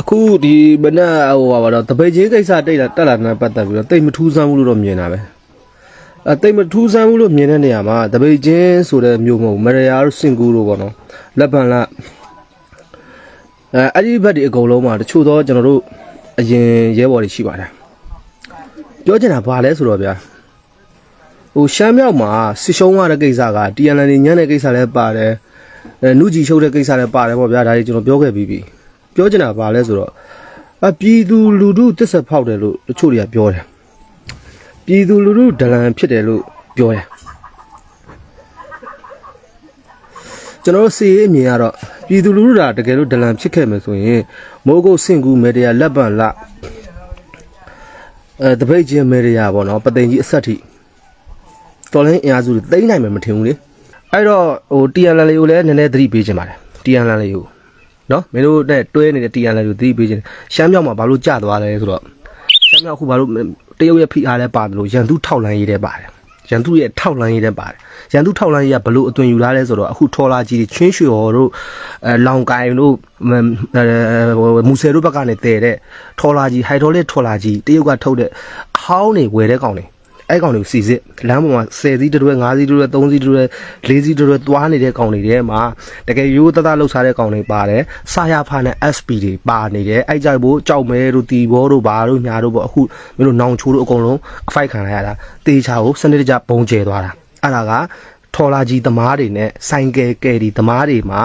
အခုဒီမနက်ဟိုပါတော့တပိတ်ချင်းကိစ္စတိတ်လာတက်လာတဲ့ပတ်သက်ပြီးတော့တိတ်မထူးဆန်းဘူးလို့တော့မြင်တာပဲအဲတိတ်မထူးဆန်းဘူးလို့မြင်တဲ့နေရာမှာတပိတ်ချင်းဆိုတဲ့မျိုးမဟုတ်ဘူးမရယာတို့စင်ကူတို့ပေါ့နော်လက်ပံလက်အဲအဲ့ဒီဘက်ဒီအကုန်လုံးမှာတချို့တော့ကျွန်တော်တို့အရင်ရဲဘော်တွေရှိပါတယ်ပြောချင်တာဘာလဲဆိုတော့ဗျာဟိုရှမ်းမြောက်မှာစစ်ရှုံးရတဲ့ကိစ္စက TNL ညံ့တဲ့ကိစ္စလည်းပါတယ်အဲနုကြီးရှုပ်တဲ့ကိစ္စလည်းပါတယ်ပေါ့ဗျာဒါကြီးကျွန်တော်ပြောခဲ့ပြီးပြီ ပြောချင်တာဘာလဲဆိုတော့အပြည်သူလူထုတစ္ဆက်ဖောက်တယ်လို့တချို့တွေကပြောတယ်ပြည်သူလူထုဒလန်ဖြစ်တယ်လို့ပြောတယ်ကျွန်တော်တို့စီရေးအမြင်ကတော့ပြည်သူလူထုကတကယ်လို့ဒလန်ဖြစ်ခဲ့မယ်ဆိုရင်မိုးကုတ်စင်ကူမေတ္တရာလက်ပံလအဲတပိတ်ချင်းမေတ္တရာပေါ့နော်ပသိမ်ကြီးအဆက်ထိတော်လိုင်းအင်အားစုတွေသိမ့်နိုင်မယ်မထင်ဘူးလေအဲ့တော့ဟို TNL လေးကိုလည်းနည်းနည်းသတိပေးချင်ပါတယ် TNL လေးကို နော်မင်းတို့နဲ့တွဲနေတဲ့ TN လည်းသူသတိပေးခြင်းရှမ်းမြောက်မှာဘာလို့ကြာသွားလဲဆိုတော့ရှမ်းမြောက်အခုဘာလို့တရုတ်ရဲ့ဖိအားလဲပါတယ်လို့ရန်သူထောက်လန်းရေးတဲ့ပါတယ်ရန်သူရဲ့ထောက်လန်းရေးတဲ့ပါတယ်ရန်သူထောက်လန်းရေးကဘလို့အသွင်ယူလာလဲဆိုတော့အခုထော်လာကြီးတွေချင်းရွှေဟော်တို့အဲလောင်ကိုင်တို့အဲမူဆယ်တို့ဘက်ကနေတည်တဲ့ထော်လာကြီးဟိုက်ဒရိုလစ်ထော်လာကြီးတရုတ်ကထုတ်တဲ့အဟောင်းတွေဝယ်တဲ့ကောင်တွေ အဲ့ကောင်တွေကိုစီစစ်လမ်းပေါ်မှာ10စီးတရွဲ5စီးတရွဲ3စီးတရွဲ4စီးတရွဲသွားနေတဲ့ကောင်တွေထဲမှာတကယ်ရိုးသားသားလှုပ်ရှားတဲ့ကောင်တွေပါတယ်စာရဖာနဲ့ SP တွေပါနေတယ်အဲ့ကြိုက်ဖို့ကြောက်မဲတို့တီဘောတို့ဘာတို့ညာတို့ပေါ့အခုမင်းတို့နောင်ချိုးတို့အကုန်လုံးအဖိုက်ခံလိုက်ရတာတေချာကိုစနစ်တကျဘုံကျဲသွားတာအဲ့ဒါကထော်လာကြီးသမားတွေနဲ့ဆိုင်ကယ်ကယ်ဒီသမားတွေမှာ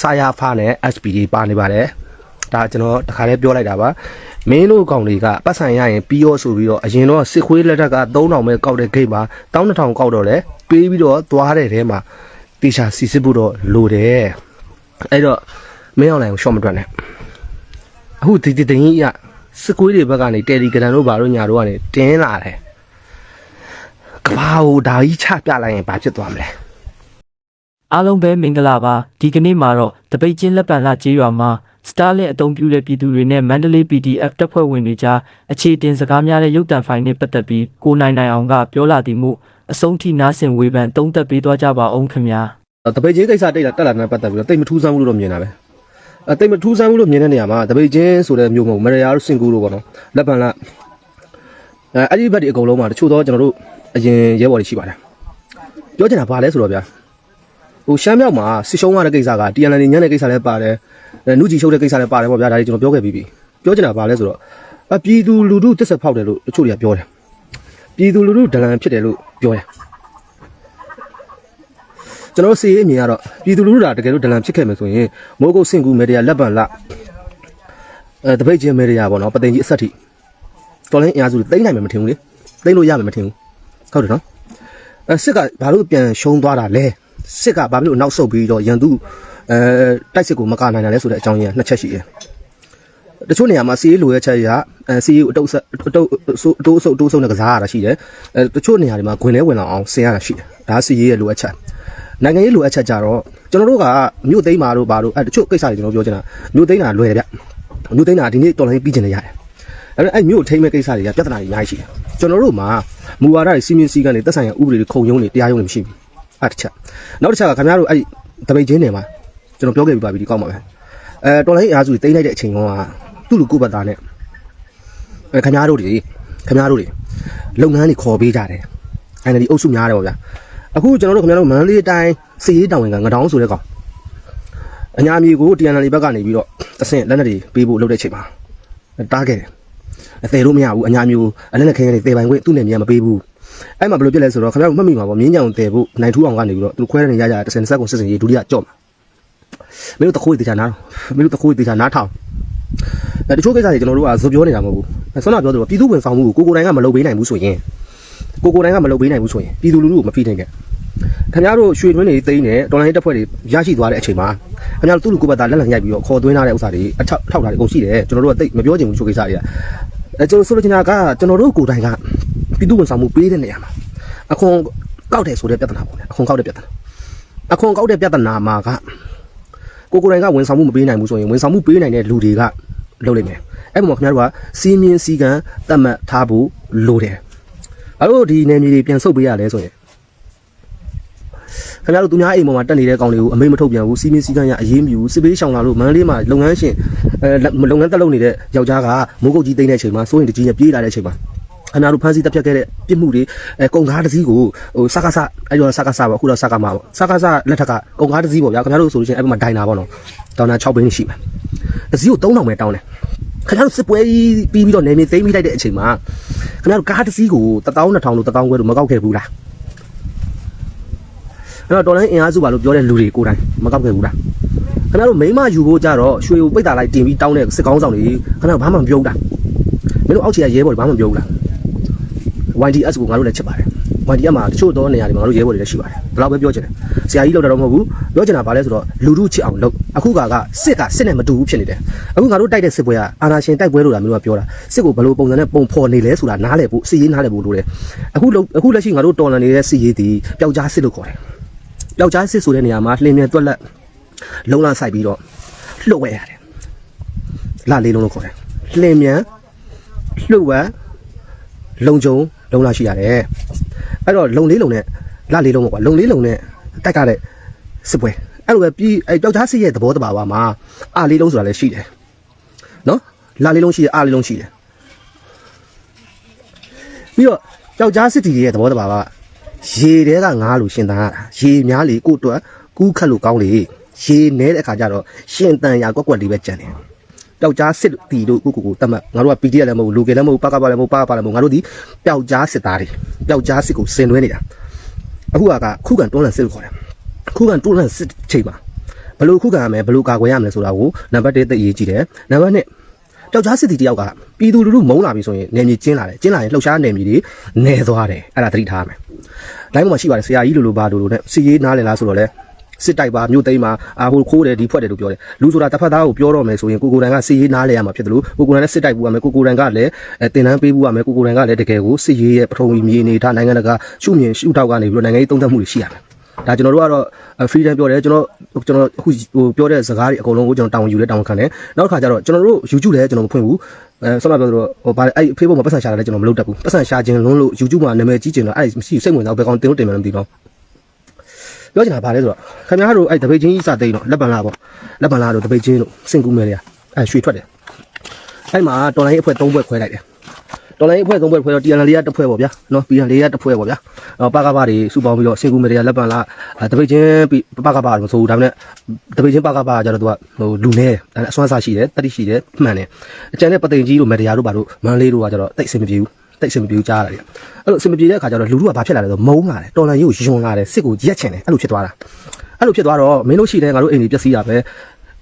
စာရဖာနဲ့ SP တွေပါနေပါတယ်ဒါကျွန်တော်တခါလေးပြောလိုက်တာပါ မင်းတို့ကောင်တွေကပတ်ဆံရရင်ပြီးရောဆိုပြီးတော့အရင်တော့စစ်ခွေးလက်ထက်က3000ပဲကောက်တဲ့ဂိတ်မှာ12000ကောက်တော့လဲပေးပြီးတော့သွားတဲ့ထဲမှာတေချာစီစစ်ဖို့တော့လိုတယ်အဲ့တော့မင်းအောင်လိုင်ကိုရှော့မတွက်နဲ့အခုဒီဒီတင်ကြီးကစစ်ခွေးတွေဘက်ကနေတယ်လီဂရမ်တို့ဘာတို့ညာတို့ကနေတင်းလာတယ်ကဘာကိုဒါကြီးချပြလိုက်ရင်ဘာဖြစ်သွားမလဲအားလုံးပဲမင်္ဂလာပါဒီကနေ့မှာတော့တပိတ်ချင်းလက်ပံလာကြေးရွာမှာ စတားလင်အုံပြုတဲ့ပြည်သူတွေနဲ့မန္တလေး PDF တပ်ဖွဲ့ဝင်တွေကြားအခြေတင်စကားများတဲ့ရုပ်တံဖိုင်နဲ့ပတ်သက်ပြီးကိုနိုင်နိုင်အောင်ကပြောလာသည်မှုအဆုံးထိနားဆင်ဝေဖန်တုံးသက်ပေးသွားကြပါအောင်ခင်ဗျာတပိတ်ချင်းကိစ္စတိတ်လာတက်လာတဲ့ပတ်သက်ပြီးတော့တိတ်မထူးဆန်းဘူးလို့တော့မြင်တာပဲအဲတိတ်မထူးဆန်းဘူးလို့မြင်တဲ့နေရာမှာတပိတ်ချင်းဆိုတဲ့မျိုးမဟုတ်မရယာတို့စင်ကူတို့ပေါ့နော်လက်ပံလက်အဲအဲ့ဒီဘက်ဒီအကုန်လုံးမှာတချို့တော့ကျွန်တော်တို့အရင်ရဲဘော်တွေရှိပါတယ်ပြောချင်တာဘာလဲဆိုတော့ဗျာ ဟိုရှမ်းမြောက်မှာစစ်ရှုံးရတဲ့ကိစ္စက TNL ညံ့တဲ့ကိစ္စလည်းပါတယ်အဲနုကြီးရှုပ်တဲ့ကိစ္စလည်းပါတယ်ပေါ့ဗျာဒါကြီးကျွန်တော်ပြောခဲ့ပြီးပြီပြောချင်တာဘာလဲဆိုတော့အပြည်သူလူထုတစ်ဆက်ဖောက်တယ်လို့တချို့တွေကပြောတယ်ပြည်သူလူထုဒလန်ဖြစ်တယ်လို့ပြောတယ်ကျွန်တော်စီရေးအမြင်ကတော့ပြည်သူလူထုကတကယ်လို့ဒလန်ဖြစ်ခဲ့မယ်ဆိုရင်မိုးကုတ်စင်ကူမေတ္တရာလက်ပံလအဲတပိတ်ချင်းမေတ္တရာပေါ့နော်ပသိမ်ကြီးအဆက်ထိတော်လိုင်းအင်အားစုတွေတိမ့်နိုင်မယ်မထင်ဘူးလေတိမ့်လို့ရမယ်မထင်ဘူးဟုတ်တယ်နော်အဲစစ်ကဘာလို့ပြန်ရှုံးသွားတာလဲ စစ်ကဘာလို့နောက်ဆုတ်ပြီးတော့ရန်သူအဲတိုက်စစ်ကိုမကနိုင်တာလဲဆိုတဲ့အကြောင်းရင်းကနှစ်ချက်ရှိတယ်တချို့နေရာမှာစီရေးလိုရဲ့ချက်ရအဲစီရေးကိုအတုပ်ဆက်အတုပ်အတိုးအဆုပ်အတိုးဆုပ်နဲ့ကစားရတာရှိတယ်အဲတချို့နေရာတွေမှာဂွင်လဲဝင်လာအောင်ဆင်ရတာရှိတယ်ဒါစီရေးရဲ့လိုအပ်ချက်နိုင်ငံရေးလိုအပ်ချက်ကြတော့ကျွန်တော်တို့ကမြို့သိမ်းမာတို့ဘာတို့အဲတချို့ကိစ္စတွေကျွန်တော်ပြောချင်တာမြို့သိမ်းတာလွယ်တယ်ဗျမြို့သိမ်းတာဒီနေ့တော်လိုင်းပြီးကျင်နေရတယ်အဲ့အဲ့မြို့ထိမ့်မဲ့ကိစ္စတွေကပြဿနာတွေအများကြီးရှိတယ်ကျွန်တော်တို့မှာမူဝါဒတွေစီမင်းစည်းကမ်းတွေတက်ဆိုင်ရာဥပဒေတွေခုံရုံးတွေတရားရုံးတွေမရှိဘူး အဲ့တစ်ချက်နောက်တစ်ချက်ကခင်ဗျားတို့အဲ့တပိတ်ချင်းတွေမှာကျွန်တော်ပြောခဲ့ပြီးပါပြီဒီကောက်မှာပဲအဲတော်လိုင်းအားစုတွေတိမ့်လိုက်တဲ့အချိန်ကသူ့လူကိုယ့်ဘက်သားနဲ့အဲခင်ဗျားတို့တွေခင်ဗျားတို့တွေလုပ်ငန်းတွေခေါ်ပေးကြတယ်အဲ့ဒါဒီအုပ်စုများတယ်ပေါ့ဗျာအခုကျွန်တော်တို့ခင်ဗျားတို့မန္တလေးတိုင်းစီရေးတောင်ဝင်ကငတောင်းဆိုတဲ့ကောင်အညာမြေကို TNL ဘက်ကနေပြီးတော့တဆင့်လက်နက်တွေပေးဖို့လုပ်တဲ့အချိန်မှာတားခဲ့တယ်အသေးလို့မရဘူးအညာမျိုးအလက်နဲ့ခင်းရည်သေပိုင်ခွင့်သူ့နယ်မြေမပေးဘူး အဲ့မှာဘယ်လိုပြစ်လဲဆိုတော့ခင်ဗျားတို့မှတ်မိမှာပေါ့မြင်းကြောင်တဲဖို့နိုင်ထူးအောင်ကနေပြီးတော့သူခွဲနေရကြတဆင့်ဆက်ကိုစစ်စင်ရေးဒုတိယကြော့မှာမင်းတို့တခိုးတေချာနားမင်းတို့တခိုးတေချာနားထောင်အဲတချို့ကိစ္စတွေကျွန်တော်တို့ကဇောပြောနေတာမဟုတ်ဘူးဆွမ်းနာပြောသလိုပြည်သူဝင်ဆောင်မှုကိုကိုကိုတိုင်းကမလုပ်ပေးနိုင်ဘူးဆိုရင်ကိုကိုတိုင်းကမလုပ်ပေးနိုင်ဘူးဆိုရင်ပြည်သူလူထုကိုမဖိနိုင်ခဲ့ခင်ဗျားတို့ရွှေတွင်းတွေသိမ်းတယ်တော်လိုင်းတပ်ဖွဲ့တွေရရှိသွားတဲ့အချိန်မှာခင်ဗျားတို့သူ့လူကိုယ်ပတ်သားလက်လံရိုက်ပြီးတော့ခေါ်သွင်းထားတဲ့ဥစ္စာတွေအထောက်ထောက်ထားတယ်အကုန်ရှိတယ်ကျွန်တော်တို့ကသိမပြောချင်ဘူးချို့ကိစ္စတွေကအဲကျွန်တော်ဆိုလိုချင်တာကကျွန်တော်တို့ကိုယ်တိုင်က ပြည်သူဝန်ဆောင်မှုပေးတဲ့နေရာမှာအခွန်ကောက်တယ်ဆိုတဲ့ပြဿနာပေါ့လေအခွန်ကောက်တဲ့ပြဿနာအခွန်ကောက်တဲ့ပြဿနာမှာကကိုကိုယ်တိုင်ကဝန်ဆောင်မှုမပေးနိုင်ဘူးဆိုရင်ဝန်ဆောင်မှုပေးနိုင်တဲ့လူတွေကလုပ်လိုက်မယ်အဲ့ပုံမှာခင်ဗျားတို့ကစီးမြင်စည်းကမ်းတတ်မှတ်ထားဖို့လိုတယ်အဲ့တော့ဒီနယ်မြေတွေပြန်ဆုတ်ပေးရလဲဆိုရင်ခင်ဗျားတို့သူများအိမ်ပေါ်မှာတက်နေတဲ့ကောင်တွေကိုအမိမထုတ်ပြန်ဘူးစီးမင်းစည်းကမ်းရအရေးမယူဘူးစစ်ပေးရှောင်လာလို့မန္တလေးမှာလုပ်ငန်းရှင်အဲလုပ်ငန်းတက်လုပ်နေတဲ့ယောက်ျားကမိုးကုတ်ကြီးတိမ့်တဲ့အချိန်မှာစိုးရင်တကြီးနဲ့ပြေးလာတဲ့အချိန်မှာ ခင်ဗျားတို့ဖမ်းဆီးတပ်ဖြတ်ခဲ့တဲ့ပြစ်မှုတွေအဲကုံကားတစ်စီးကိုဟိုစကားစအဲ့တော့စကားစပါအခုတော့စကားမပေါ့စကားစလက်ထက်ကကုံကားတစ်စီးပေါ့ဗျာခင်ဗျားတို့ဆိုလို့ရှိရင်အဲ့ဘက်မှာဒိုင်နာပေါ့နော်တောင်းတာ6ဘင်းရှိမှာတစ်စီးကို3000ပဲတောင်းတယ်ခင်ဗျားတို့စစ်ပွဲကြီးပြီးပြီးတော့နေမြေသိမ်းပြီးလိုက်တဲ့အချိန်မှာခင်ဗျားတို့ကားတစ်စီးကို1000 2000လို့1000ခွဲလို့မကောက်ခဲ့ဘူးလားအဲ့တော့တော်လိုင်းအင်အားစုပါလို့ပြောတဲ့လူတွေကိုယ်တိုင်မကောက်ခဲ့ဘူးလားခင်ဗျားတို့မိမယူဖို့ကြတော့ရွှေကိုပိတ်တာလိုက်တင်ပြီးတောင်းတဲ့စစ်ကောင်းဆောင်တွေခင်ဗျားတို့ဘာမှမပြောဘူးလားမင်းတို့အောက်ခြေကရဲဘော်တွေဘာမှမပြောဘူးလား YDS ကိုငါတို့လည်းချစ်ပါတယ် YDS မှာတချို့သောနေရာတွေမှာငါတို့ရဲဘော်တွေလည်းရှိပါတယ်ဘယ်တော့ပဲပြောချင်တယ်ဆရာကြီးလောက်တာတော့မဟုတ်ဘူးပြောချင်တာဘာလဲဆိုတော့လူတို့ချစ်အောင်လုပ်အခုကကစစ်ကစစ်နဲ့မတူဘူးဖြစ်နေတယ်အခုငါတို့တိုက်တဲ့စစ်ပွဲကအာနာရှင်တိုက်ပွဲလို့လာမျိုးကပြောတာစစ်ကိုဘယ်လိုပုံစံနဲ့ပုံဖော်နေလဲဆိုတာနားလည်ဖို့စစ်ရေးနားလည်ဖို့လိုတယ်အခုလုံအခုလက်ရှိငါတို့တော်လန်နေတဲ့စစ်ရေးတီပျောက်ကြားစစ်လို့ခေါ်တယ်ပျောက်ကြားစစ်ဆိုတဲ့နေရာမှာလှင်မြန်တွက်လက်လုံးလာဆိုင်ပြီးတော့လှုပ်ဝဲရတယ်လာလေးလုံးလို့ခေါ်တယ်လှင်မြန်လှုပ်ဝဲလုံကြုံ လုံးလာရှိရတယ်အဲ့တော့လုံလေးလုံးနဲ့လာလေးလုံးပေါ့ကွာလုံလေးလုံးနဲ့တိုက်ကတဲ့စစ်ပွဲအဲ့လိုပဲပြီးအဲ့ပျောက်ကြားစစ်ရဲ့သဘောတဘာဝမှာအာလေးလုံးဆိုတာလည်းရှိတယ်နော်လာလေးလုံးရှိတယ်အာလေးလုံးရှိတယ်ပြီးတော့ပျောက်ကြားစစ်တီရဲ့သဘောတဘာဝကရေတဲကငားလို့ရှင်တန်ရတာရေများလေကို့အတွက်ကူးခတ်လို့ကောင်းလေရေနဲတဲ့အခါကျတော့ရှင်တန်ရကွက်ကွက်လေးပဲကြံတယ် ပျောက်ကြားစစ်တီတို့ကိုကိုကိုတတ်မှတ်ငါတို့က PDF လည်းမဟုတ်လူကလည်းမဟုတ်ပကပလည်းမဟုတ်ပကပလည်းမဟုတ်ငါတို့ဒီပျောက်ကြားစစ်သားတွေပျောက်ကြားစစ်ကိုဆင်နွှဲနေတာအခုကကခုခံတွန်းလှန်စစ်လို့ခေါ်တယ်ခုခံတွန်းလှန်စစ်ချိန်မှာဘယ်လိုခုခံရမလဲဘယ်လိုကာကွယ်ရမလဲဆိုတာကိုနံပါတ်1သိအရေးကြီးတယ်နံပါတ်2ပျောက်ကြားစစ်တီတယောက်ကပြည်သူလူထုမုန်းလာပြီဆိုရင်နေမြေကျင်းလာတယ်ကျင်းလာရင်လှုပ်ရှားနေမြေတွေနေသွားတယ်အဲ့ဒါသတိထားရမယ်လိုင်းပေါ်မှာရှိပါတယ်ဆရာကြီးလိုလိုပါလိုလိုနဲ့စီရေးနားလည်လားဆိုတော့လေ စစ်တိုက်ပါမြို့သိမ်းပါအာဟိုခိုးတယ်ဒီဖွက်တယ်လို့ပြောတယ်လူဆိုတာတစ်ဖက်သားကိုပြောတော့မယ်ဆိုရင်ကိုကိုတိုင်ကစီရေးနားလည်ရမှာဖြစ်တယ်လို့ကိုကိုတိုင်လည်းစစ်တိုက်ပူရမယ်ကိုကိုတိုင်ကလည်းအဲတင်တန်းပေးပူရမယ်ကိုကိုတိုင်ကလည်းတကယ်ကိုစစ်ရေးရဲ့ပထမမြေအနေထားနိုင်ငံတကာရှုမြင်ရှုထောက်ကနေပြီးတော့နိုင်ငံရေးသုံးသပ်မှုတွေရှိရမယ်ဒါကျွန်တော်တို့ကတော့ freedom ပြောတယ်ကျွန်တော်ကျွန်တော်အခုဟိုပြောတဲ့စကားတွေအကုန်လုံးကိုကျွန်တော်တောင်းယူလဲတောင်းခံတယ်နောက်တစ်ခါကျတော့ကျွန်တော်တို့ YouTube လည်းကျွန်တော်မဖွင့်ဘူးအဲဆက်လာပြောတော့ဟိုဗာအဲ့ Facebook မှာပတ်စံရှာတာလည်းကျွန်တော်မလုပ်တတ်ဘူးပတ်စံရှာခြင်းလုံးလို့ YouTube မှာနာမည်ကြီးကျင်တော့အဲ့မရှိစိတ်ဝင်စားဘယ်ကောင်တင်လို့တင်မှန်းမသိတော့ ပြောချင်တာဗာလဲဆိုတော့ခင်ဗျားတို့အဲ့တပိတ်ချင်းကြီးစသိန်းတော့လက်ပံလာပေါ့လက်ပံလာတော့တပိတ်ချင်းတို့စင်ကူမဲတွေကအဲ့ရွှေထွက်တယ်အဲ့မှာတော်လိုင်းအဖွဲ့၃ဘွဲ့ခွဲလိုက်တယ်တော်လိုင်းအဖွဲ့၃ဘွဲ့ခွဲတော့ TN လေးကတစ်ဖွဲ့ပေါ့ဗျာနော် PN လေးကတစ်ဖွဲ့ပေါ့ဗျာအော်ပါကပါတွေစုပေါင်းပြီးတော့စင်ကူမဲတွေကလက်ပံလာတပိတ်ချင်းပါကပါမဆိုဘူးဒါပေမဲ့တပိတ်ချင်းပါကပါကြတော့သူကဟိုလူနေအစွမ်းစားရှိတယ်တတိရှိတယ်မှန်တယ်အကျန်တဲ့ပသိမ်ကြီးတို့မဲတရားတို့ဘာတို့မန်းလေးတို့ကကြတော့တိတ်အဆင်မပြေဘူး တိတ်အဆင်မပြေဘူးကြားရတယ်အဲ့လိုအဆင်မပြေတဲ့အခါကျတော့လူတို့ကဘာဖြစ်လာလဲဆိုမုန်းလာတယ်တော်လန်ကြီးကိုယွန်လာတယ်စစ်ကိုရက်ချင်တယ်အဲ့လိုဖြစ်သွားတာအဲ့လိုဖြစ်သွားတော့မင်းတို့ရှိတယ်ငါတို့အိမ်ကြီးပျက်စီးတာပဲ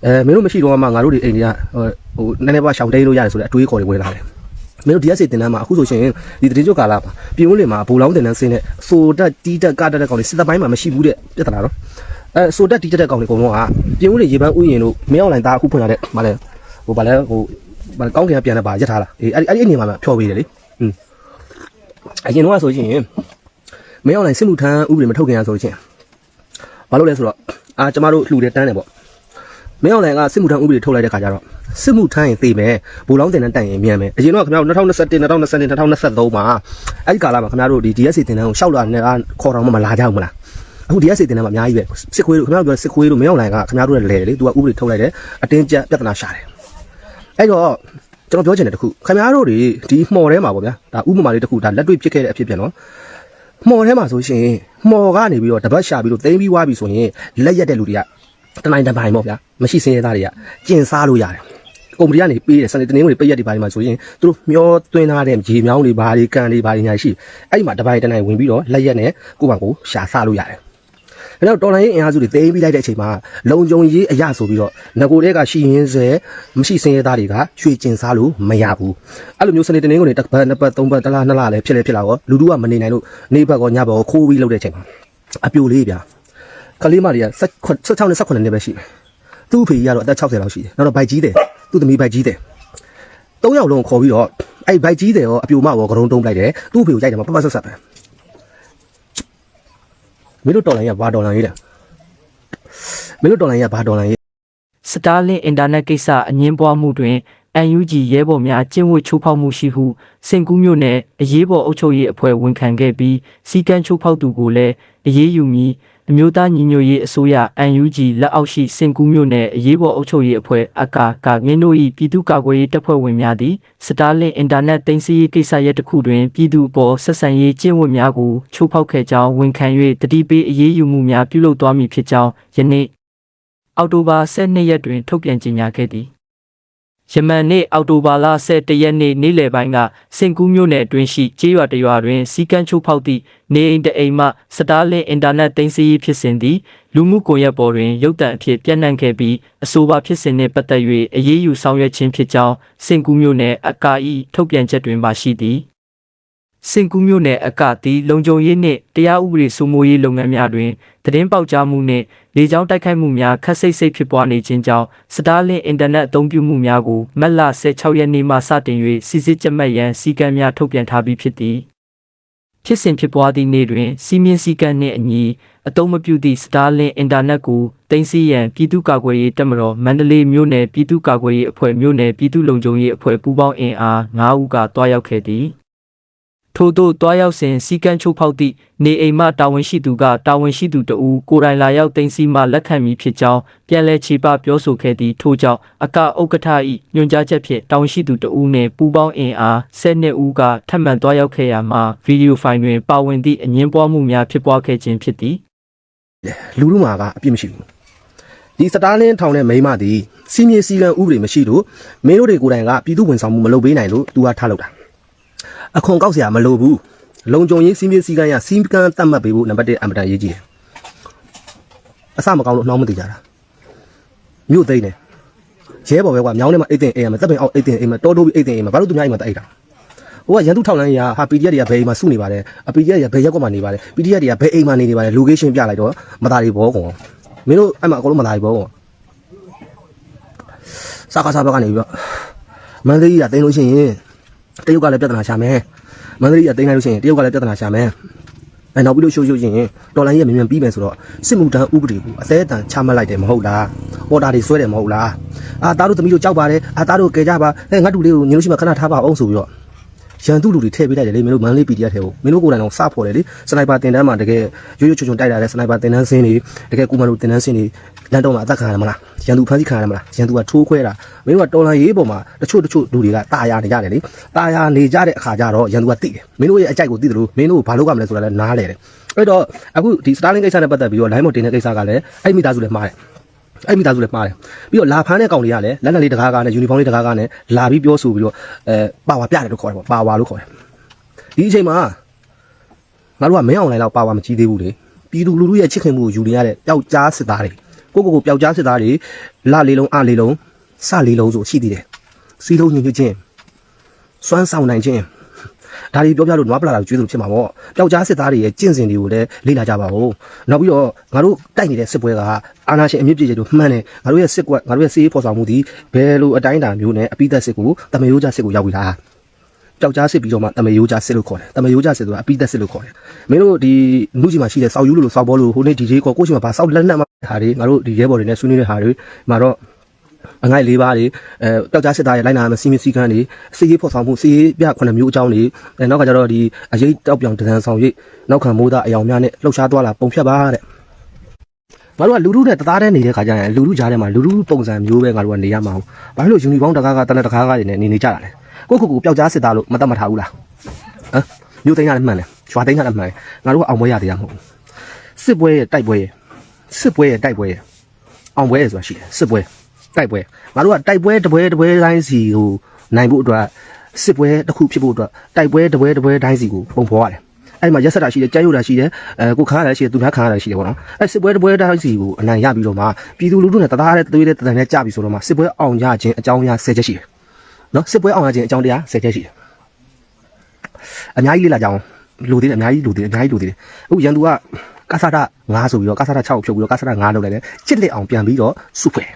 အဲမင်းတို့မရှိတော့မှငါတို့တွေအိမ်ကြီးကဟိုနည်းနည်းပါရှောင်တိန်လို့ရတယ်ဆိုတဲ့အတွေးခေါ်တွေဝင်လာတယ်မင်းတို့ DSC တင်တန်းမှာအခုဆိုရှင်ဒီတတိကျကာလာမှာပြည်ဦးလင်မှာဘူလောင်းတင်တန်းဆင်းတဲ့ဆိုတက်တီးတက်ကတက်တဲ့ကောင်တွေစစ်တပ်ပိုင်းမှာမရှိဘူးတဲ့ပြဿနာတော့အဲဆိုတက်တီးတက်တဲ့ကောင်တွေအကုန်လုံးကပြည်ဦးလင်ရေပန်းဥယျာဉ်တို့မင်းအောင်လိုင်းသားအခုဖွင့်လာတဲ့မလဲဟိုဗာလဲဟိုကောင်းကင်ကပြန်တဲ့ပါရက်ထားလားအေးအဲ့အဲ့ဒီအနေမှာဖြောပေးတယ်လေอืม အရင်တော့ဆိုရှင်မင်းအောင်လိုင်းစစ်မှုထမ်းဥပဒေမထုတ်ခင်ရဆိုရှင်ဘာလို့လဲဆိုတော့အာကျမတို့လှူတယ်တန်းတယ်ပေါ့မင်းအောင်လိုင်းကစစ်မှုထမ်းဥပဒေထုတ်လိုက်တဲ့ခါကျတော့စစ်မှုထမ်းရင်သိမယ်ဘူလောင်းတင်တန်းတိုင်ရင်မြန်မယ်အရင်တော့ခင်ဗျားတို့2021 2022 2023မှာအဲ့ဒီကာလမှာခင်ဗျားတို့ဒီ DSC တင်တန်းကိုရှောက်လာနေတာခေါ်တော့မှမလာကြဘူးမလားအခု DSC တင်တန်းမှာအများကြီးပဲစစ်ခွေးတို့ခင်ဗျားတို့ပြောစစ်ခွေးတို့မင်းအောင်လိုင်းကခင်ဗျားတို့ရဲ့လဲတယ်လေသူကဥပဒေထုတ်လိုက်တယ်အတင်းကျပ်ပြဿနာရှာတယ်အဲ့တော့ ကျွန်တော်ပြောချင်တယ်တခုခင်ဗျားတို့တွေဒီမှော်ထဲမှာပေါ့ဗျာဒါဥပမာလေးတခုဒါလက်တွေ့ဖြစ်ခဲ့တဲ့အဖြစ်ပြန်နော်မှော်ထဲမှာဆိုရှင်မှော်ကနေပြီးတော့တပတ်ရှာပြီးတော့သိမ်းပြီးွားပြီးဆိုရင်လက်ရက်တဲ့လူတွေကတနိုင်တပိုင်းပေါ့ဗျာမရှိစင်းရဲသားတွေကကျင်စားလို့ရတယ်ကုမ္ပဏီကနေပေးတယ်စနေတနင်္ဂနွေပိတ်ရက်ဒီပိုင်းမှာဆိုရင်သူတို့မျောသွင်းထားတဲ့ရေမြောင်းတွေဘာတွေကန်တွေဘာတွေညာရှိအဲ့ဒီမှာတပိုင်းတနိုင်ဝင်ပြီးတော့လက်ရက်နဲ့ကိုယ့်ဘာကိုရှာစားလို့ရတယ် အဲ့တော့တော်လိုင်းရေးအင်အားစုတွေသိမ်းပြီးလိုက်တဲ့အချိန်မှာလုံကြုံရေးအရဆိုပြီးတော့ငကိုတဲကရှိရင်းစဲမရှိစင်းရဲသားတွေကရွှေကျင်စားလို့မရဘူးအဲ့လိုမျိုးစနေတနင်္ဂနွေတစ်ပတ်နှစ်ပတ်သုံးပတ်တစ်လားနှစ်လားလည်းဖြစ်လေဖြစ်လာတော့လူလူကမနေနိုင်လို့နေဘက်ကောညဘက်ကောခိုးပြီးလုပ်တဲ့အချိန်မှာအပြိုလေးဗျာကလေးမတွေက16နဲ့18နှစ်ပဲရှိတယ်သူ့အဖေကြီးကတော့အသက်60လောက်ရှိတယ်နောက်တော့ဘိုက်ကြီးတယ်သူ့သမီးဘိုက်ကြီးတယ်သုံးယောက်လုံးခေါ်ပြီးတော့အဲ့ဘိုက်ကြီးတယ်ရောအပြိုမရောကရုံတုံးပလိုက်တယ်သူ့အဖေကိုကြိုက်တယ်မှာပပဆက်ဆက်ပဲ မင်းတို့တော်လိုင်းကဘာတော်လိုင်းရေးလဲမင်းတို့တော်လိုင်းကဘာတော်လိုင်းရေးစတာလင်အင်တာနက်ကိစ္စအငင်းပွားမှုတွင် UNG ရဲဘော်များကျင့်ဝတ်ချိုးဖောက်မှုရှိဟုစင်ကူးမြို့နယ်အရေးပေါ်အုပ်ချုပ်ရေးအဖွဲ့ဝန်ခံခဲ့ပြီးစီကံချိုးဖောက်သူကိုလည်းအရေးယူမည် အမျိုးသားညီညွတ်ရေးအစိုးရ UNG လက်အောက်ရှိစင်ကူးမြို့နယ်အရေးပေါ်အုပ်ချုပ်ရေးအဖွဲ့အကာကငင်းတို့၏ပြည်သူ့ကာကွယ်ရေးတပ်ဖွဲ့ဝင်များသည်စတာလင်အင်တာနက်တင်စီရေးကိစ္စရပ်တစ်ခုတွင်ပြည်သူ့အပေါ်ဆက်ဆံရေးကျင့်ဝတ်များကိုချိုးဖောက်ခဲ့ကြောင်းဝန်ခံ၍တတိပေးအရေးယူမှုများပြုလုပ်သွားမည်ဖြစ်ကြောင်းယနေ့အောက်တိုဘာ12ရက်တွင်ထုတ်ပြန်ကြေညာခဲ့သည် ယမန်နေ့အောက်တိုဘာလ17ရက်နေ့နေ့လယ်ပိုင်းကစင်ကူးမြို့နယ်အတွင်းရှိကျေးရွာတစ်ရွာတွင်စီကန်းချိုးဖောက်သည့်နေအိမ်တစ်အိမ်မှစတားလင်အင်တာနက်တင်စီရေးဖြစ်စဉ်သည်လူမှုကွန်ရက်ပေါ်တွင်ရုပ်သံအဖြစ်ပြန့်နှံ့ခဲ့ပြီးအဆိုပါဖြစ်စဉ်နှင့်ပတ်သက်၍အရေးယူဆောင်ရွက်ခြင်းဖြစ်ကြောင်းစင်ကူးမြို့နယ်အကာအီထုတ်ပြန်ချက်တွင်ပါရှိသည် စင်ကူးမြို့နယ်အကသည်လုံခြုံရေးနှင့်တရားဥပဒေစိုးမိုးရေးလုပ်ငန်းများတွင်သတင်းပေါက်ကြားမှုနှင့်လေကြောင်းတိုက်ခိုက်မှုများခက်ဆိတ်ဆိတ်ဖြစ်ပွားနေခြင်းကြောင့်စတားလင်အင်တာနက်အသုံးပြုမှုများကိုမက်လ16ရက်နေ့မှစတင်၍စစ်စစ်ကြပ်မတ်ရန်စီကံများထုတ်ပြန်ထားပြီးဖြစ်သည်ဖြစ်စဉ်ဖြစ်ပွားသည့်နေ့တွင်စီမင်းစည်းကမ်းနှင့်အညီအသုံးမပြုသည့်စတားလင်အင်တာနက်ကိုတင်စီရန်ပြည်သူ့ကာကွယ်ရေးတပ်မတော်မန္တလေးမြို့နယ်ပြည်သူ့ကာကွယ်ရေးအဖွဲ့မြို့နယ်ပြည်သူ့လုံခြုံရေးအဖွဲ့ပူးပေါင်းအင်အား9ဦးကတွားရောက်ခဲ့သည် ထို့သို့တွားရောက်စဉ်စီကန်းချိုးဖောက်သည့်နေအိမ်မှတာဝန်ရှိသူကတာဝန်ရှိသူတဦးကိုယ်တိုင်လာရောက်တင်စီမှလက်ခံမည်ဖြစ်ကြောင်းပြန်လည်ခြေပပြောဆိုခဲ့သည့်ထို့ကြောင့်အကဥက္ကဋ္ဌ၏ညွှန်ကြားချက်ဖြင့်တာဝန်ရှိသူတဦးနှင့်ပူးပေါင်းအင်အား12ဦးကထပ်မံတွားရောက်ခဲ့ရမှာဗီဒီယိုဖိုင်တွင်ပါဝင်သည့်အငင်းပွားမှုများဖြစ်ပွားခဲ့ခြင်းဖြစ်သည်လူလူမှာကအပြစ်မရှိဘူးဒီစတားလင်းထောင်တဲ့မိန်းမသည်စီမင်းစည်းကမ်းဥပဒေမရှိလို့မင်းတို့တွေကိုယ်တိုင်ကပြည်သူဝန်ဆောင်မှုမလုပ်ပေးနိုင်လို့သူကထားလောက်တာ အခွန်ကောက်စရာမလိုဘူးလုံခြုံရေးစီးပွားစီးကမ်းရစီးကမ်းတတ်မှတ်ပေးဖို့နံပါတ်1အမတန်ရေးကြည့်တယ်အစမကောင်းလို့နှောင်းမသိကြတာမြို့သိမ့်တယ်ရဲပေါ်ပဲကွာမြောင်းထဲမှာအိတ်တင်အိမ်မှာတပ်ပင်အောင်အိတ်တင်အိမ်မှာတောတိုးပြီးအိတ်တင်အိမ်မှာဘာလို့သူများအိမ်မှာတိုက်တာဟိုကရန်သူထောက်လန်းကြီးကဟာ PDF တွေကဘယ်အိမ်မှာစုနေပါလဲအ PDF တွေကဘယ်ရက်ကွက်မှာနေပါလဲ PDF တွေကဘယ်အိမ်မှာနေနေပါလဲ location ပြလိုက်တော့မသားတွေဘောကုန်မင်းတို့အဲ့မှာအကုန်လုံးမသားတွေဘောကုန်စကားစားဘက်ကနေပြီးတော့မန္တလေးကတင်လို့ရှိရင် တရုတ်ကလည်းပြဿနာရှာမယ်မန္တလေးကတိန်လိုက်လို့ရှိရင်တရုတ်ကလည်းပြဿနာရှာမယ်အဲနောက်ပြီးလို့ရှိုးရှိုးချင်းတော်လိုင်းကြီးကမြန်မြန်ပြီးမယ်ဆိုတော့စစ်မှုထမ်းဥပဒေကိုအသေးအတန်ချမှတ်လိုက်တယ်မဟုတ်လားပေါ်တာတွေဆွဲတယ်မဟုတ်လားအာသားတို့သမီးတို့ကြောက်ပါတယ်အာသားတို့ကဲကြပါအဲငါတူလေးကိုညလို့ရှိမှခဏထားပါအောင်ဆိုပြီးတော့ ရန်သူလူတွေထည့်ပေးလိုက်တယ်လေမင်းတို့မန်လေး PDF ထဲကိုမင်းတို့ကိုယ်တိုင်တော့စဖော်တယ်လေစနိုက်ပါတင်တန်းမှာတကယ်ရိုးရိုးချွတ်ချွတ်တိုက်လာတဲ့စနိုက်ပါတင်တန်းစင်းတွေတကယ်ကူမန်တို့တင်တန်းစင်းတွေလန်တော့မှာအသက်ခံရတယ်မလားရန်သူဖမ်းဆီးခံရတယ်မလားရန်သူကထိုးခွဲတာမင်းတို့ကတော်လန်ရေးပေါ်မှာတချို့တချို့လူတွေကတာယာနေကြတယ်လေတာယာနေကြတဲ့အခါကျတော့ရန်သူကတိတယ်မင်းတို့ရဲ့အကြိုက်ကိုတိတယ်လို့မင်းတို့ကိုဘာလုပ်ရမလဲဆိုတာလည်းနားလဲတယ်အဲ့တော့အခုဒီစတာလင်းကိစ္စနဲ့ပတ်သက်ပြီးတော့ line မတင်တဲ့ကိစ္စကလည်းအဲ့မိသားစုလည်းမှားတယ် အဲ့မိသားစုလည်းမှားတယ်ပြီးတော့လာဖမ်းတဲ့ကောင်တွေကလည်းလက်လက်လေးတကားကားနဲ့ယူနီဖောင်းလေးတကားကားနဲ့လာပြီးပြောဆိုပြီးတော့အဲပါဝါပြတယ်လို့ခေါ်တယ်ပေါ့ပါဝါလို့ခေါ်တယ်ဒီအချိန်မှာငါတို့ကမင်းအောင်လိုင်းလောက်ပါဝါမကြီးသေးဘူးလေပြည်သူလူထုရဲ့ချစ်ခင်မှုကိုယူနေရတဲ့ပျောက်ကြားစစ်သားတွေကိုကိုကိုပျောက်ကြားစစ်သားတွေလလေးလုံးအလေးလုံးစလေးလုံးဆိုရှိသေးတယ်စီလုံးညွှန်ညွှန်ချင်းစွမ်းဆောင်နိုင်ခြင်း ဒါတွေပြောပြလို့နွားပလာတာကိုကျွေးသူဖြစ်မှာပေါ့ပျောက်ကြားစစ်သားတွေရဲ့ကျင့်စဉ်တွေကိုလည်းလေ့လာကြပါဦးနောက်ပြီးတော့ငါတို့တိုက်နေတဲ့စစ်ပွဲကအာနာရှင်အမြင့်ပြည့်ကျတို့မှန်တယ်ငါတို့ရဲ့စစ်ကွက်ငါတို့ရဲ့စီးရေးဖော်ဆောင်မှုဒီဘယ်လိုအတိုင်းအတာမျိုးနဲ့အပိသက်စစ်ကိုတမယိုးကြစစ်ကိုရောက်ပြီလားပျောက်ကြားစစ်ပြီးတော့မှတမယိုးကြစစ်လို့ခေါ်တယ်တမယိုးကြစစ်ဆိုတာအပိသက်စစ်လို့ခေါ်တယ်မင်းတို့ဒီလူကြီးမှာရှိတဲ့စောက်ယူလို့လို့စောက်ဘောလို့ဟိုနေ့ဒီဂျေကောကိုရှိမှာဗာစောက်လက်နက်မှာဟာတွေငါတို့ဒီရဲဘော်တွေနဲ့ဆွေးနွေးတဲ့ဟာတွေမှာတော့ အငိုက်လေးပါးတွေအဲပျောက်ကြားစစ်သားရဲ့လိုက်နာမယ့်စီမင်းစည်းကမ်းတွေစီရေးဖော်ဆောင်မှုစီရေးပြခုနှစ်မျိုးအကြောင်းတွေအဲနောက်ကကျတော့ဒီအရေးတောက်ပြောင်တန်းဆောင်ရိပ်နောက်ခံမိုးသားအယောင်များနဲ့လှုပ်ရှားသွားလာပုံဖြတ်ပါတဲ့ငါတို့ကလူလူနဲ့တသားတည်းနေတဲ့ခါကျရင်လူလူကြားထဲမှာလူလူပုံစံမျိုးပဲငါတို့ကနေရမှာဟုတ်ဘာဖြစ်လို့ယူနီဖောင်းတကားကတနက်တကားကတွေနဲ့နေနေကြတာလဲကိုယ့်ကိုယ်ကိုပျောက်ကြားစစ်သားလို့မတတ်မှတ်ထားဘူးလားဟမ်မြို့သိမ်းရတယ်မှန်တယ်ရွာသိမ်းရတယ်မှန်တယ်ငါတို့ကအောင်ပွဲရသေးရမဟုတ်ဘူးစစ်ပွဲရဲ့တိုက်ပွဲရဲ့စစ်ပွဲရဲ့တိုက်ပွဲရဲ့အောင်ပွဲရဲ့ဆိုတာရှိတယ်စစ်ပွဲ တိုက်ပွဲငါတို့ကတိုက်ပွဲတစ်ပွဲတစ်ပွဲတိုင်းစီကိုနိုင်ဖို့အတွက်စစ်ပွဲတစ်ခုဖြစ်ဖို့အတွက်တိုက်ပွဲတစ်ပွဲတစ်ပွဲတိုင်းစီကိုပုံဖော်ရတယ်အဲ့မှာရက်ဆက်တာရှိတယ်ကြမ်းရုပ်တာရှိတယ်အဲကိုခါရတာရှိတယ်သူများခါရတာရှိတယ်ပေါ့နော်အဲ့စစ်ပွဲတစ်ပွဲတိုင်းစီကိုအနိုင်ရပြီးတော့မှပြည်သူလူထုနဲ့တသားတဲ့သွေးတဲ့တန်နဲ့ကြပြီဆိုတော့မှစစ်ပွဲအောင်ရခြင်းအကြောင်းအရာ10ချက်ရှိတယ်နော်စစ်ပွဲအောင်ရခြင်းအကြောင်းတရား10ချက်ရှိတယ်အများကြီးလေ့လာကြအောင်လူသေးတယ်အများကြီးလူသေးတယ်အများကြီးလူသေးတယ်အခုရန်သူကကဆာဒ9ဆိုပြီးတော့ကဆာဒ6ဖြုတ်ပြီးတော့ကဆာဒ9လုပ်လိုက်တယ်ချစ်လက်အောင်ပြန်ပြီးတော့စုဖွဲ့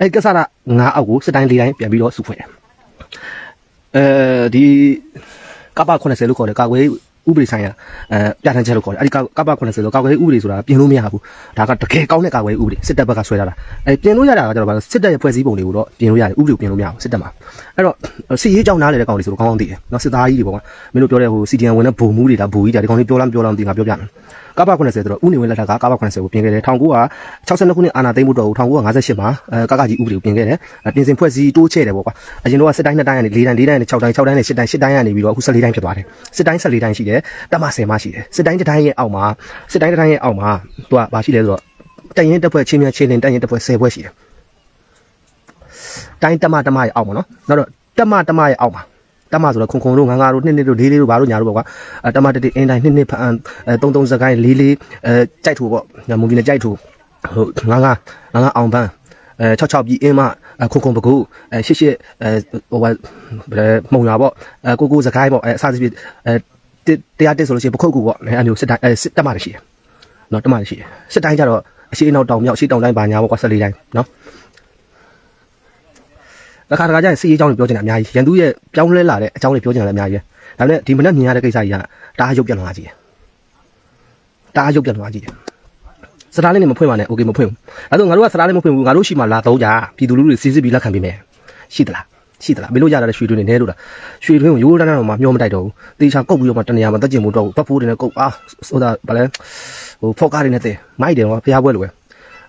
အဲကဆာဒ9အောက်ကိုစစ်တိုင်းလေးတိုင်းပြန်ပြီးတော့စုဖွဲ့အဲဒီကပ္ပ80လို့ခေါ်တယ်ကာကွယ်ဥပဒေဆိုင်ရာအဲပြဋ္ဌာန်းချက်လို့ခေါ်တယ်အဲဒီကပ္ပ80လို့ကာကွယ်ဥပဒေဆိုတာပြင်လို့မရဘူးဒါကတကယ်ကောင်းတဲ့ကာကွယ်ဥပဒေစစ်တပ်ဘက်ကဆွဲထားတာအဲပြင်လို့ရတာကကျတော့ဗာစစ်တပ်ရဲ့ဖွဲ့စည်းပုံတွေကိုတော့ပြင်လို့ရတယ်ဥပဒေကိုပြင်လို့မရဘူးစစ်တပ်မှာအဲ့တော့စစ်ရေးကြောင်းနားလေတဲ့ကောင်တွေဆိုတော့ကောင်းကောင်းသိတယ်နော်စစ်သားကြီးတွေပေါ့ကွာမင်းတို့ပြောတဲ့ဟိုစီဒီအန်ဝင်တဲ့ဘုံမူတွေဒါဘူကြီးဒါဒီကောင်လေးပြောလားမပြောလားမသိငါပြောပြမယ် ကကာဘာ90ဆိုတော့ဥနေဝင်လက်ထက်ကကာဘာ90ကိုပြင်ခဲ့တယ်1962ခုနှစ်အာဏာသိမ်းမှုတော့1958မှာအဲကာကကြီးဥပဒေကိုပြင်ခဲ့တယ်ပြင်ဆင်ဖွဲ့စည်းတိုးချဲ့တယ်ပေါ့ကွာအရင်တော့စစ်တိုင်း2တိုင်းကနေ4တိုင်း4တိုင်းနဲ့6တိုင်း6တိုင်းနဲ့10တိုင်း10တိုင်းကနေပြီးတော့အခု14တိုင်းဖြစ်သွားတယ်စစ်တိုင်း14တိုင်းရှိတယ်တပ်မ10မှရှိတယ်စစ်တိုင်းတစ်တိုင်းရဲ့အောက်မှာစစ်တိုင်းတစ်တိုင်းရဲ့အောက်မှာသူကဘာရှိလဲဆိုတော့တရင်တပ်ဖွဲ့ချင်းများချင်းလင်တရင်တပ်ဖွဲ့10ဖွဲ့ရှိတယ်တိုင်းတက်မတက်မရဲ့အောက်မှာနော်နောက်တော့တက်မတက်မရဲ့အောက်မှာ တက်မဆိုတော့ခုံခုံတို့ငါးငါးတို့နှစ်နှစ်တို့လေးလေးတို့ဘာတို့ညာတို့ပေါ့ကွာအဲတက်မတက်တဲ့အင်းတိုင်းနှစ်နှစ်ဖန်အဲတုံတုံစကိုင်းလေးလေးအဲကြိုက်ထူပေါ့မူကြီးနဲ့ကြိုက်ထူဟုတ်ငါးငါးငါးငါးအောင်ပန်းအဲ66ပြည်အင်းမခုံခုံပကူအဲရှစ်ရှစ်အဲဟိုဘာမှုံရွာပေါ့အဲကိုကိုစကိုင်းပေါ့အဲအစသဖြင့်အဲတရားတက်ဆိုလို့ရှိရင်ပခုတ်ကူပေါ့အဲအမျိုးစစ်တိုင်းအဲစစ်တက်မတွေရှိတယ်နော်တက်မတွေရှိတယ်စစ်တိုင်းကြတော့အရှိအနောက်တောင်မြောက်အရှိတောင်တိုင်းဘာညာပေါ့ကွာ14တိုင်းနော် တခါတခါကျရင်စီးရေးအကြောင်းတွေပြောချင်တာအများကြီးရန်သူရဲ့ပြောင်းလဲလာတဲ့အကြောင်းတွေပြောချင်တာလည်းအများကြီးပဲဒါပေမဲ့ဒီမနေ့မြင်ရတဲ့ကိစ္စကြီးကတအားရုပ်ပြတ်လာကြည့်တယ်တအားရုပ်ပြတ်လာကြည့်တယ်စတားလေးနဲ့မဖွင့်ပါနဲ့โอเคမဖွင့်ဘူးအဲဒါဆိုငါတို့ကစတားလေးမဖွင့်ဘူးငါတို့ရှိမှလာတော့ကြပြည်သူလူထုတွေစီစစ်ပြီးလက်ခံပေးမယ်ရှိသလားရှိသလားမင်းတို့ရတာရွှေတွင်းနေနေလို့လားရွှေတွင်းကိုရိုးတန်းတန်းတော့မှမျောမတိုက်တော့ဘူးတေချာကုတ်ပြီးတော့မှတနေရာမှာတက်ကျင်မှုတော့ဘူးဘတ်ဖိုးတွေနဲ့ကုတ်အာဆိုတာဗာလဲဟိုဖော့ကားတွေနဲ့တဲမိုက်တယ်ဟောဖျားပွဲလိုပဲ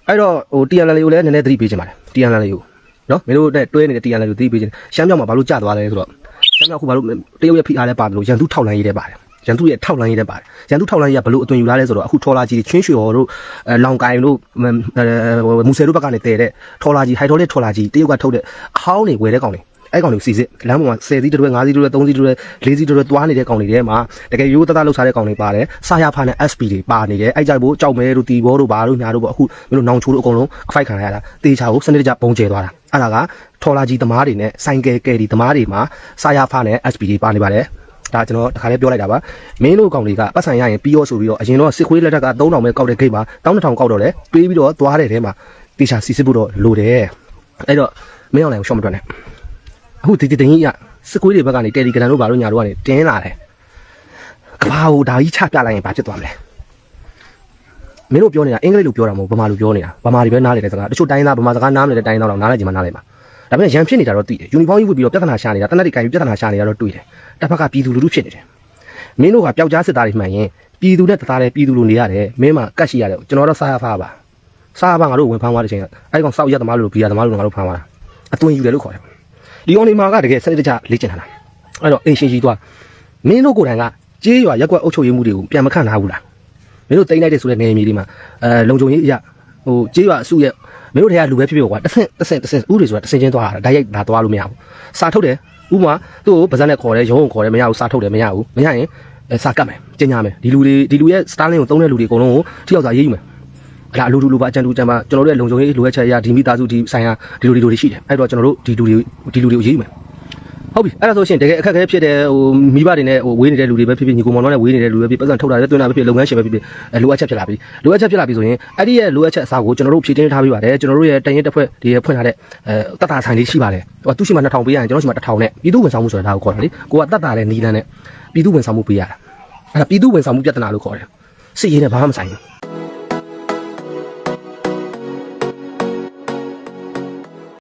အဲ့တော့ဟိုတီယန်လန်လေးကိုလည်းနည်းနည်းသတိပေးချင်ပါတယ်တီယန်လန်လေးကို နော်မင်းတို့နဲ့တွဲနေတဲ့တရားလည်းကိုသိပေးခြင်းရှမ်းမြောက်မှာဘာလို့ကြာသွားလဲဆိုတော့ရှမ်းမြောက်ခုဘာလို့တရုတ်ရဲ့ဖိအားလဲပါတယ်လို့ရန်သူထောက်လန်းရေးတဲ့ပါတယ်ရန်သူရဲ့ထောက်လန်းရေးတဲ့ပါတယ်ရန်သူထောက်လန်းရေးကဘလို့အသွင်ယူလာလဲဆိုတော့အခုထော်လာကြီးချင်းရွှေဟော်တို့အဲလောင်ကိုင်တို့မူဆယ်တို့ဘက်ကနေတည်တဲ့ထော်လာကြီးဟိုက်ထော်လက်ထော်လာကြီးတရုတ်ကထုတ်တဲ့အဟောင်းတွေဝယ်တဲ့ကောင်တွေ အဲ့ကောင်တွေစီစစ်လမ်းပေါ်မှာ10စီးတွဲ5စီးတွဲ3စီးတွဲ4စီးတွဲသွားနေတဲ့ကောင်တွေထဲမှာတကယ်ရိုးသားသားလှုပ်ရှားတဲ့ကောင်တွေပါတယ်စာရဖာနဲ့ SP တွေပါနေတယ်အဲ့ကြိုက်ဖို့ကြောက်မဲတို့တီဘောတို့ဘာတို့ညာတို့ပေါ့အခုမင်းတို့နောင်ချိုးတို့အကုန်လုံးအဖိုက်ခံရတာတေချာကိုစနစ်တကျပုံကျဲသွားတာအဲ့ဒါကထော်လာကြီးသမားတွေနဲ့ဆိုင်ကယ်ကယ်ဒီသမားတွေမှာစာရဖာနဲ့ SP တွေပါနေပါတယ်ဒါကျွန်တော်တခါလေးပြောလိုက်တာပါမင်းတို့ကောင်တွေကပတ်စံရရင်ပြီးရောဆိုပြီးတော့အရင်တော့စစ်ခွေးလက်ထက်က3000ပဲကောက်တဲ့ဂိတ်မှာ12000ကောက်တော့လေပေးပြီးတော့သွားတဲ့ထဲမှာတေချာစီစစ်ဖို့တော့လိုတယ်အဲ့တော့မင်းအောင်လည်းရှော့မတွက်နဲ့ အခုဒီတင်ကြီးကစစ်ကွေးတွေဘက်ကနေတယ်လီဂရမ်တို့ဘာလို့ညာတို့ကနေတင်းလာတယ်ကဘာကိုဒါကြီးချပြလိုက်ရင်ဘာဖြစ်သွားမလဲမင်းတို့ပြောနေတာအင်္ဂလိပ်လိုပြောတာမဟုတ်ဗမာလိုပြောနေတာဗမာတွေပဲနားလေတဲ့စကားတချို့တိုင်းသားဗမာစကားနားမလဲတဲ့တိုင်းသားတော့နားလဲကြမှာနားလဲမှာဒါပေမဲ့ရန်ဖြစ်နေတာတော့သိတယ်ယူနီဖောင်းကြီးဝတ်ပြီးတော့ပြဿနာရှာနေတာတနက်တွေကင်ပြီးပြဿနာရှာနေတာတော့တွေ့တယ်တစ်ဖက်ကပြည်သူလူထုဖြစ်နေတယ်မင်းတို့ကပျောက်ကြားစစ်သားတွေမှန်ရင်ပြည်သူနဲ့တသားတယ်ပြည်သူလိုနေရတယ်မင်းမှကတ်ရှိရတယ်ကျွန်တော်တော့စားရဖားပါစားရဖားငါတို့ဝင်ဖမ်းသွားတဲ့ချိန်ကအဲ့ကောင်စောက်ရက်သမားလို့ဘီယာသမားလို့ငါတို့ဖမ်းသွားတာအသွင်ယူတယ်လို့ခေါ်တယ် ဒီကောင်ဒီမာကတကယ်စနစ်တကျလေ့ကျင့်ထားတာအဲ့တော့အင်ရှင်ကြီးသွားမင်းတို့ကိုယ်တိုင်ကကြေးရွာရက်ကွက်အုပ်ချုပ်ရေးမှုတွေကိုပြန်မခံနိုင်ဘူးလားမင်းတို့တိမ့်လိုက်တဲ့ဆိုတဲ့နေမြေလေးမှာအဲလုံခြုံရေးအရာဟိုကြေးရွာအစုရဲ့မင်းတို့တွေကလူပဲဖြစ်ဖြစ်ကွာတစ်ဆင့်တစ်ဆင့်တစ်ဆင့်ဥတွေဆိုတာတစ်ဆင့်ချင်းသွားတာဓာတ်ရိုက်ဒါသွားလို့မရဘူးစာထုတ်တယ်ဥပမာသူ့ကိုဗဇက်နဲ့ခေါ်တယ်ရုံးကိုခေါ်တယ်မရဘူးစာထုတ်တယ်မရဘူးမရရင်အဲစာကတ်မယ်ကျင်ညာမယ်ဒီလူတွေဒီလူရဲ့စတားလင်းကိုသုံးတဲ့လူတွေအကုန်လုံးကိုထိရောက်စာရေးယူမယ် အလားအလူလူလူပါအကြံတူကြံပါကျွန်တော်တို့ရဲ့လုံခြုံရေးလိုအပ်ချက်အရဒီမိသားစုဒီဆိုင်ရာဒီလိုဒီလိုတွေရှိတယ်အဲ့တော့ကျွန်တော်တို့ဒီလူတွေဒီလူတွေကိုရေးယူမယ်ဟုတ်ပြီအဲ့ဒါဆိုရှင်တကယ်အခက်အခဲဖြစ်တဲ့ဟိုမိဘတွေနဲ့ဟိုဝေးနေတဲ့လူတွေပဲဖြစ်ဖြစ်ညီကိုမောင်တို့နဲ့ဝေးနေတဲ့လူတွေပဲဖြစ်ပတ်စံထုတ်တာလည်းတွင်းတာပဲဖြစ်လုပ်ငန်းရှင်ပဲဖြစ်ဖြစ်အဲလိုအပ်ချက်ဖြစ်လာပြီလိုအပ်ချက်ဖြစ်လာပြီဆိုရင်အဲ့ဒီရဲ့လိုအပ်ချက်အစားကိုကျွန်တော်တို့ဖြည့်တင်းထားပေးပါတယ်ကျွန်တော်တို့ရဲ့တရင်တစ်ဖွဲ့ဒီရဲ့ဖွင့်ထားတဲ့အဲတတ်တာဆိုင်လေးရှိပါတယ်ဟိုသူရှိမှ2000ပေးရရင်ကျွန်တော်ရှိမှ1000နဲ့ပြည်သူဝန်ဆောင်မှုဆိုတာဒါကိုခေါ်တာလေကိုကတတ်တာတဲ့နီလန်းနဲ့ပြည်သူဝန်ဆောင်မှုပေးရတာအဲ့ဒါပြည်သူဝန်ဆောင်မှုပြဿနာလို့ခေါ်တယ်စစ်ရေးနဲ့ဘာမှမဆိုင်ဘူး